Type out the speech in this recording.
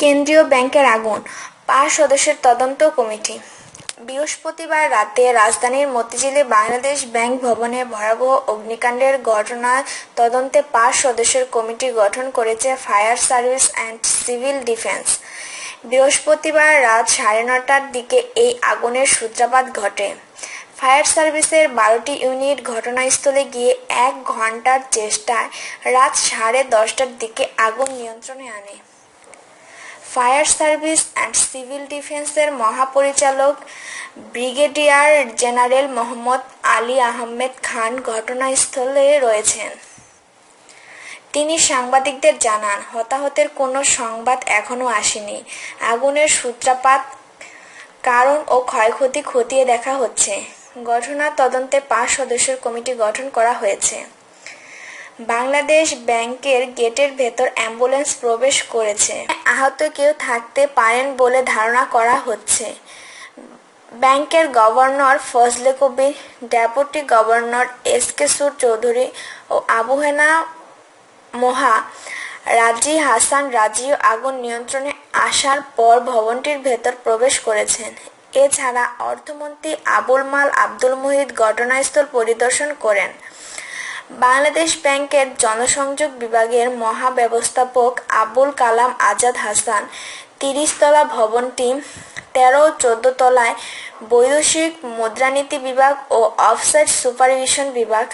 কেন্দ্রীয় ব্যাংকের আগুন, পাঁচ সদস্যের তদন্ত কমিটি। বৃহস্পতিবার রাতে রাজধানীর মতিঝিলে বাংলাদেশ ব্যাংক ভবনে ভয়াবহ অগ্নিকাণ্ডের ঘটনার তদন্তে পাঁচ সদস্যের কমিটি গঠন করেছে fire service and civil defence. বৃহস্পতিবার রাত সাড়ে নটার দিকে এই আগুনের সূত্রপাত ঘটে। ফায়ার সার্ভিসের বারোটি ইউনিট ঘটনাস্থলে গিয়ে এক ঘণ্টার চেষ্টায় রাত সাড়ে দশটার দিকে আগুন নিয়ন্ত্রণে আনে। ফায়ার সার্ভিস অ্যান্ড সিভিল ডিফেন্সের মহাপরিচালক ব্রিগেডিয়ার জেনারেল মোহাম্মদ আলী আহমেদ খান ঘটনাস্থলে রয়েছেন। তিনি সাংবাদিকদের জানান, হতাহতের কোনো সংবাদ এখনও আসেনি। আগুনের সূত্রপাত, কারণ ও ক্ষয়ক্ষতি খতিয়ে দেখা হচ্ছে। ঘটনা তদন্তে পাঁচ সদস্যের কমিটি গঠন করা হয়েছে। বাংলাদেশ ব্যাংকের গেটের ভেতর অ্যাম্বুলেন্স প্রবেশ করেছে। আহত কেউ থাকতে পারেন বলে ধারণা করা হচ্ছে। ব্যাংকের governor Fazle Kabir, deputy governor S K Sur Chowdhury ও আবু হেনা মোহা, রাজি হাসান রাজিও আগুন নিয়ন্ত্রণে আসার পর ভবনটির ভেতর প্রবেশ করেছেন। এছাড়া অর্থমন্ত্রী আবুল মাল আব্দুল মুহিত ঘটনাস্থল পরিদর্শন করেন। বাংলাদেশ ব্যাংকের জনসংযোগ বিভাগের মহাব্যবস্থাপক আবুল কালাম আজাদ হাসান, তিরিশতলা ভবনটি তেরো চোদ্দ তলায় বৈদেশিক মুদ্রানীতি বিভাগ ও অফসাইট সুপারভিশন বিভাগ